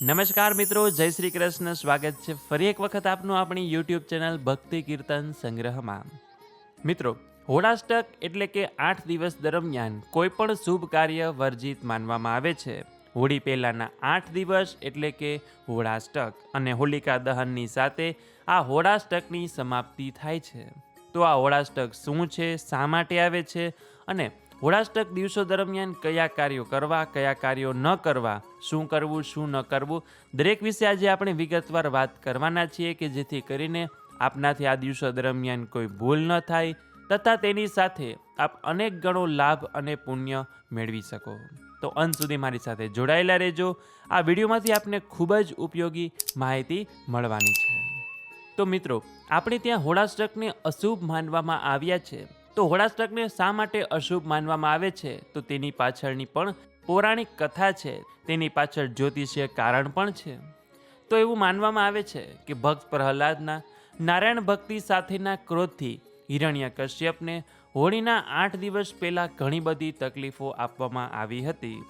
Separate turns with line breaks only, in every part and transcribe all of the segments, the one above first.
નમસ્કાર મિત્રો, જય શ્રી કૃષ્ણ. સ્વાગત છે ફરી એક વખત આપનું આપણી યુટ્યુબ ચેનલ ભક્તિ કીર્તન સંગ્રહમાં. મિત્રો, હોળાષ્ટક એટલે કે આઠ દિવસ દરમિયાન કોઈ પણ શુભ કાર્ય વર્જિત માનવામાં આવે છે. હોળી પહેલાંના આઠ દિવસ એટલે કે હોળાષ્ટક અને હોલિકા દહનની સાથે આ હોળાષ્ટકની સમાપ્તિ થાય છે. તો આ હોળાષ્ટક શું છે, શા માટે આવે છે અને હોળાષ્ટક દિવસો દરમિયાન કયા કાર્યો કરવા, કયા કાર્યો ન કરવા, શું કરવું, શું ન કરવું, દરેક વિશે આજે આપણે વિગતવાર વાત કરવાના છીએ કે જેથી કરીને આપનાથી આ દિવસો દરમિયાન કોઈ ભૂલ ન થાય તથા તેની સાથે આપ અનેક ગણો લાભ અને પુણ્ય મેળવી શકો. તો અંત સુધી મારી સાથે જોડાયેલા રહેજો. આ વિડીયોમાંથી આપને ખૂબ જ ઉપયોગી માહિતી મળવાની છે. તો મિત્રો, આપણે ત્યાં હોળાષ્ટકને અશુભ માનવામાં આવ્યા છે. તો હોળાષ્ટકને શા માટે અશુભ માનવામાં આવે છે? તો તેની પાછળની પણ પૌરાણિક કથા છે. તેની પાછળ જ્યોતિષીય કારણ પણ છે. તો એવું માનવામાં આવે છે કે ભક્ત પ્રહલાદના નારાયણ ભક્તિ સાથેના ક્રોધથી હિરણ્ય કશ્યપને હોળીના આઠ દિવસ પહેલાં ઘણી બધી તકલીફો આપવામાં આવી હતી.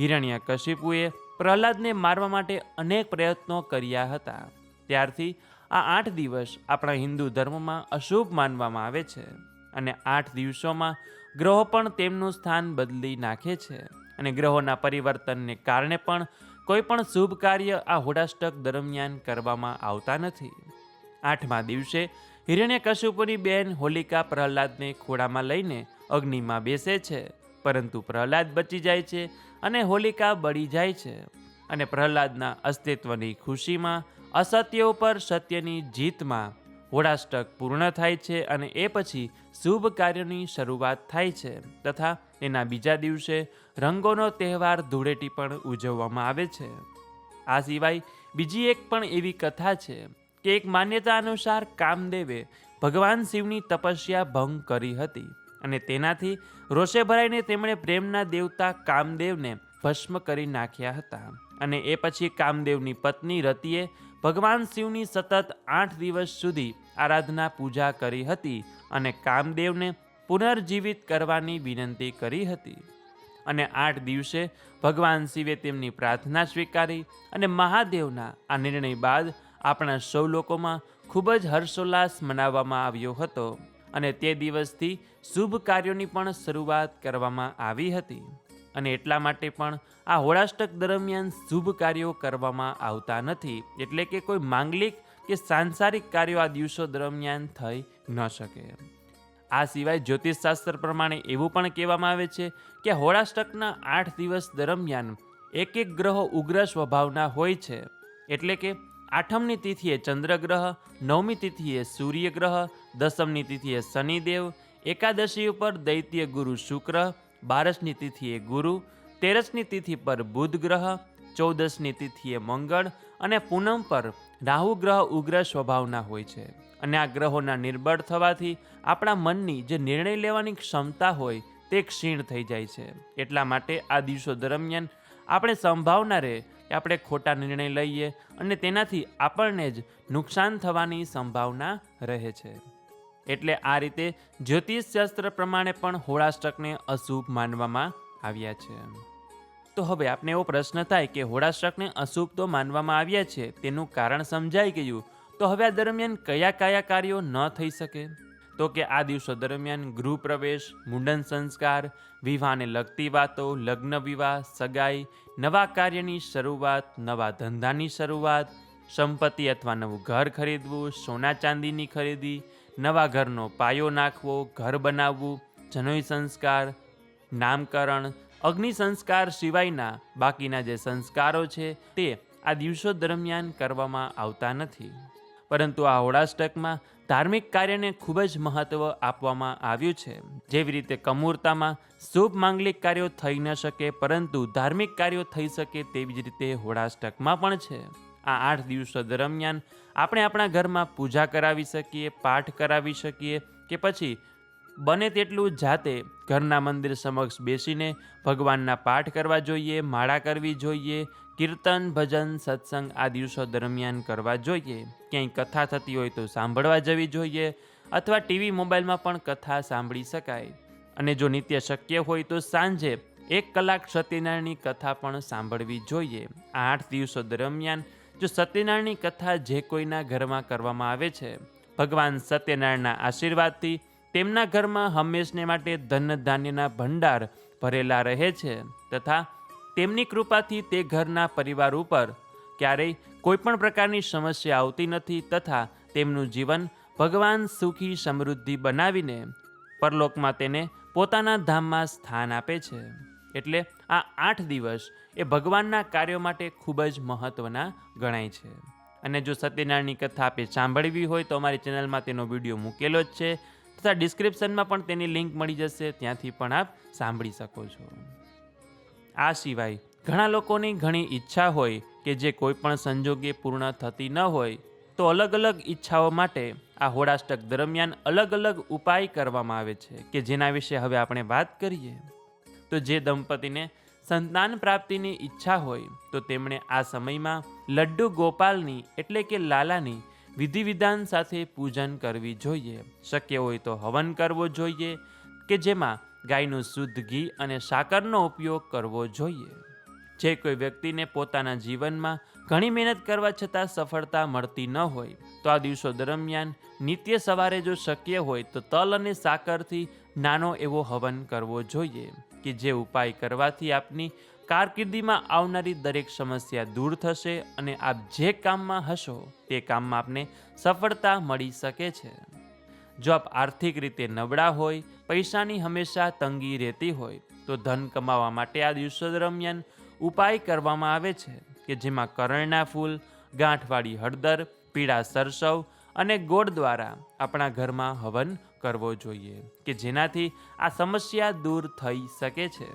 હિરણ્ય કશ્યપુએ પ્રહલાદને મારવા માટે અનેક પ્રયત્નો કર્યા હતા. ત્યારથી આ આઠ દિવસ આપણા હિન્દુ ધર્મમાં અશુભ માનવામાં આવે છે. અને આઠ દિવસોમાં ગ્રહો પણ તેમનું સ્થાન બદલી નાખે છે. અને ગ્રહોના પરિવર્તનને કારણે પણ કોઈ પણ શુભ કાર્ય આ હોડાષ્ટક દરમિયાન કરવામાં આવતા નથી. આઠમા દિવસે હિરણ્યકશ્યપુની બેન હોલિકા પ્રહલાદને ખોળામાં લઈને અગ્નિમાં બેસે છે. પરંતુ પ્રહલાદ બચી જાય છે અને હોલિકા બળી જાય છે. અને પ્રહલાદના અસ્તિત્વની ખુશીમાં અસત્ય ઉપર સત્યની જીતમાં હોળાષ્ટક પૂર્ણ થાય છે અને એ પછી શુભ કાર્યની શરૂઆત થાય છે. તથા એના બીજા દિવસે રંગોનો તહેવાર ધૂળેટી પણ ઉજવવામાં આવે છે. આ સિવાય બીજી એક પણ એવી કથા છે કે એક માન્યતા અનુસાર કામદેવે ભગવાન શિવની તપસ્યા ભંગ કરી હતી અને તેનાથી રોષે ભરાઈને તેમણે પ્રેમના દેવતા કામદેવને ભસ્મ કરી નાખ્યા હતા. અને એ પછી કામદેવની પત્ની રતિએ ભગવાન શિવની સતત આઠ દિવસ સુધી આરાધના પૂજા કરી હતી અને કામદેવને પુનર્જીવિત કરવાની વિનંતી કરી હતી. અને આઠ દિવસે ભગવાન શિવે તેમની પ્રાર્થના સ્વીકારી અને મહાદેવના આ નિર્ણય બાદ આપણા સૌ લોકોમાં ખૂબ જ હર્ષોલ્લાસ મનાવવામાં આવ્યો હતો. અને તે દિવસથી શુભ કાર્યોની પણ શરૂઆત કરવામાં આવી હતી. અને એટલા માટે પણ આ હોળાષ્ટક દરમિયાન શુભ કાર્યો કરવામાં આવતા નથી. એટલે કે કોઈ માંગલિક કે સાંસારિક કાર્યો આ દિવસો દરમિયાન થઈ ન શકે. આ સિવાય જ્યોતિષશાસ્ત્ર પ્રમાણે એવું પણ કહેવામાં આવે છે કે હોળાષ્ટકના આઠ દિવસ દરમિયાન એક એક ગ્રહો ઉગ્ર સ્વભાવના હોય છે. એટલે કે આઠમની તિથિએ ચંદ્રગ્રહ નવમી તિથિએ સૂર્યગ્રહ દસમની તિથિએ શનિદેવ, એકાદશી ઉપર દૈત્ય ગુરુ શુક્ર બારસની તિથિએ ગુરુ, તેરસની તિથિ પર બુધ ગ્રહ, ચૌદસની તિથિએ મંગળ અને પૂનમ પર રાહુ ગ્રહ ઉગ્ર સ્વભાવના હોય છે. અને આ ગ્રહોના નિર્બળ થવાથી આપણા મનની જે નિર્ણય લેવાની ક્ષમતા હોય તે ક્ષીણ થઈ જાય છે. એટલા માટે આ દિવસો દરમિયાન આપણે સંભાવના રહે કે આપણે ખોટા નિર્ણય લઈએ અને તેનાથી આપણને જ નુકસાન થવાની સંભાવના રહે છે. એટલે આ રીતે જ્યોતિષશાસ્ત્ર પ્રમાણે પણ હોળાષ્ટકને અશુભ માનવામાં આવ્યા છે. તો હવે આપણે એવો પ્રશ્ન થાય કે હોળાષ્ટકને અશુભ તો માનવામાં આવ્યા છે, તેનું કારણ સમજાઈ ગયું. તો હવે આ દરમિયાન કયા કયા કાર્યો ન થઈ શકે? તો કે આ દિવસો દરમિયાન ગૃહ પ્રવેશ મુંડન સંસ્કાર, વિવાહને લગતી વાતો, લગ્ન વિવાહ, સગાઈ, નવા કાર્યની શરૂઆત, નવા ધંધાની શરૂઆત, સંપત્તિ અથવા નવું ઘર ખરીદવું, સોના ચાંદીની ખરીદી નવા ઘરનો પાયો નાખવો, ઘર બનાવવું, જનોઈ સંસ્કાર, નામકરણ, અગ્નિ સંસ્કાર સિવાયના બાકીના જે સંસ્કારો છે તે આ દિવસો દરમિયાન કરવામાં આવતા નથી. પરંતુ આ હોળાષ્ટકમાં ધાર્મિક કાર્યને ખૂબ જ મહત્ત્વ આપવામાં આવ્યું છે. જેવી રીતે કમૂરતામાં શુભ માંગલિક કાર્યો થઈ ન શકે, પરંતુ ધાર્મિક કાર્યો થઈ શકે તેવી જ રીતે હોળાષ્ટકમાં પણ છે. આ આઠ દિવસો દરમિયાન આપણે આપણા ઘરમાં પૂજા કરાવી શકીએ, પાઠ કરાવી શકીએ કે પછી બને તેટલું જાતે ઘરના મંદિર સમક્ષ બેસીને ભગવાનના પાઠ કરવા જોઈએ, માળા કરવી જોઈએ, કીર્તન, ભજન, સત્સંગ આ દિવસો દરમિયાન કરવા જોઈએ. ક્યાંય કથા થતી હોય તો સાંભળવા જવી જોઈએ અથવા ટીવી મોબાઈલમાં પણ કથા સાંભળી શકાય. અને જો નિત્ય શક્ય હોય તો સાંજે એક કલાક સત્યનારાયણની કથા પણ સાંભળવી જોઈએ. આ આઠ દિવસો દરમિયાન જો સત્યનારાયણની કથા જે કોઈના ઘરમાં કરવામાં આવે છે, ભગવાન સત્યનારાયણના આશીર્વાદથી તેમના ઘરમાં હંમેશને માટે ધન ધાન્યના ભંડાર ભરેલા રહે છે તથા તેમની કૃપાથી તે ઘરના પરિવાર ઉપર ક્યારેય કોઈ પણ પ્રકારની સમસ્યા આવતી નથી તથા તેમનું જીવન ભગવાન સુખી સમૃદ્ધિ બનાવીને પરલોકમાં તેને પોતાના ધામમાં સ્થાન આપે છે. એટલે આ આઠ દિવસ એ ભગવાનના કાર્યો માટે ખૂબ જ મહત્ત્વના ગણાય છે. અને જો સત્યનારાયણની કથા આપે સાંભળવી હોય તો અમારી ચેનલમાં તેનો વીડિયો મૂકેલો જ છે તથા ડિસ્ક્રિપ્શનમાં પણ તેની લિંક મળી જશે, ત્યાંથી પણ આપ સાંભળી શકો છો. આ સિવાય ઘણા લોકોની ઘણી ઈચ્છા હોય કે જે કોઈ પણ સંજોગે પૂર્ણ થતી ન હોય તો અલગ અલગ ઈચ્છાઓ માટે આ હોળાષ્ટક દરમિયાન અલગ અલગ ઉપાય કરવામાં આવે છે કે જેના વિશે હવે આપણે વાત કરીએ. તો જે દંપતીને સંતાન પ્રાપ્તિની ઈચ્છા હોય, તો તેમણે આ સમયમાં લડ્ડુ ગોપાલની એટલે કે લાલાની વિધિ વિધાન સાથે પૂજન કરવી જોઈએ. શક્ય હોય તો હવન કરવો જોઈએ કે જેમાં ગાયનું શુદ્ધ ઘી અને સાકરનો ઉપયોગ કરવો જોઈએ. જે કોઈ વ્યક્તિને પોતાના જીવનમાં ઘણી મહેનત કરવા છતાં સફળતા મળતી ન હોય, તો આ દિવસો દરમિયાન નિત્ય સવારે જો શક્ય હોય, તો તલ અને સાકરથી નાનો એવો હવન કરવો જોઈએ. કે જે ઉપાય કરવાથી આપની કારકિર્દીમાં આવનારી દરેક સમસ્યા દૂર થશે અને આપ જે કામમાં હશો તે કામમાં આપને સફળતા મળી શકે છે. જો આપ આર્થિક રીતે નબળા હોય, પૈસાની હંમેશા તંગી રહેતી હોય, તો ધન કમાવા માટે આ દિવસો દરમિયાન ઉપાય કરવામાં આવે છે કે જેમાં કરણના ફૂલ, ગાંઠવાળી હળદર, પીળા સરસવ અને ગોળ દ્વારા આપણા ઘરમાં હવન કરવો જોઈએ કે જેનાથી આ સમસ્યા દૂર થઈ શકે છે.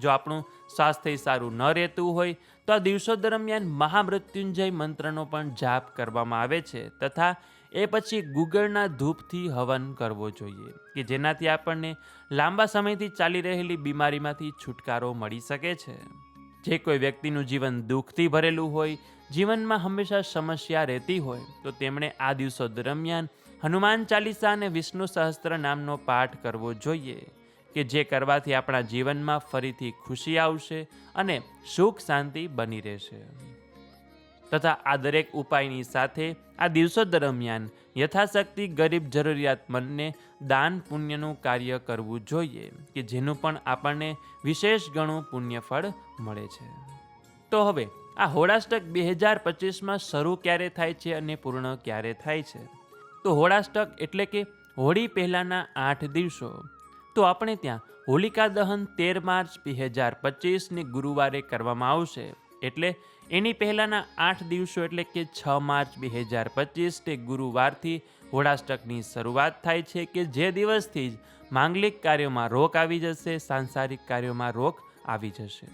જો આપણું સ્વાસ્થ્ય સારું ન રહેતું હોય, તો આ દિવસો દરમિયાન મહામૃત્યુંજય મંત્રનો પણ જાપ કરવામાં આવે છે તથા એ પછી ગુગળના ધૂપથી હવન કરવો જોઈએ કે જેનાથી આપણને લાંબા સમયથી ચાલી રહેલી બીમારીમાંથી છુટકારો મળી શકે છે. જે કોઈ વ્યક્તિનું જીવન દુઃખથી ભરેલું હોય, જીવનમાં હંમેશા સમસ્યા રહેતી હોય, તો તેમણે આ દિવસો દરમિયાન હનુમાન ચાલીસા અને વિષ્ણુ સહસ્ત્ર નામનો પાઠ કરવો જોઈએ કે જે કરવાથી આપણા જીવનમાં ફરીથી ખુશી આવશે અને સુખ શાંતિ બની રહેશે. તથા આ દરેક ઉપાયની સાથે આ દિવસો દરમિયાન યથાશક્તિ ગરીબ જરૂરિયાતમંદને દાન પુણ્યનું કાર્ય કરવું જોઈએ કે જેનું પણ આપણને વિશેષ ગણું પુણ્યફળ મળે છે. તો હવે આ હોળાષ્ટક બે હજાર પચીસમાં શરૂ ક્યારે થાય છે અને પૂર્ણ ક્યારે થાય છે? તો હોળાષ્ટક એટલે કે હોળી પહેલાંના આઠ દિવસો. તો આપણે ત્યાં હોલિકા દહન તેર માર્ચ બે હજાર પચીસની ગુરુવારે કરવામાં આવશે. એટલે એની પહેલાંના આઠ દિવસો એટલે કે છ માર્ચ બે હજાર પચીસ તે ગુરુવારથી હોળાષ્ટકની શરૂઆત થાય છે કે જે દિવસથી જ માંગલિક કાર્યોમાં રોક આવી જશે, સાંસારિક કાર્યોમાં રોક આવી જશે.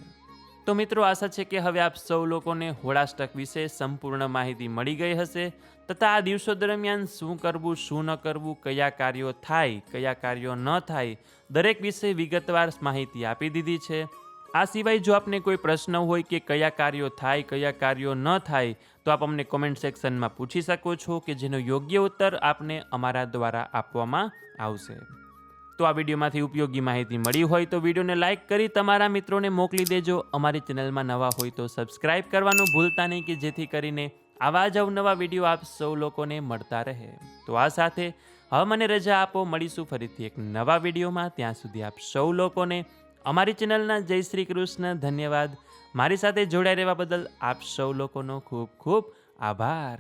તો મિત્રો આશા છે કે હવે આપ સૌ લોકોને હોળાષ્ટક વિશે સંપૂર્ણ માહિતી મળી ગઈ હશે. તથા આ દિવસો દરમિયાન શું કરવું, શું ન કરવું, કયા કાર્યો થાય, કયા કાર્યો ન થાય, દરેક વિશે વિગતવાર માહિતી આપી દીધી છે. આ સિવાય જો આપને કોઈ પ્રશ્ન હોય કે કયા કાર્યો થાય, કયા કાર્યો ન થાય, તો આપ અમને કોમેન્ટ સેક્શનમાં પૂછી શકો છો કે જેનો યોગ્ય ઉત્તર આપને અમારા દ્વારા આપવામાં આવશે. તો આ વિડીયોમાંથી ઉપયોગી માહિતી મળી હોય તો વિડીયોને લાઇક કરી તમારા મિત્રોને મોકલી દેજો. અમારી ચેનલમાં નવા હોય તો સબસ્ક્રાઇબ કરવાનું ભૂલતા નહીં કે જેથી કરીને આવા જ અવનવા વીડિયો આપ સૌ લોકોને મળતા રહે. તો આ સાથે હવે મને રજા આપો. મળીશું ફરીથી એક નવા વિડીયોમાં. ત્યાં સુધી આપ સૌ લોકોને અમારી ચેનલના જય શ્રી કૃષ્ણ. ધન્યવાદ. મારી સાથે જોડાઈ રહેવા બદલ આપ સૌ લોકોનો ખૂબ ખૂબ આભાર.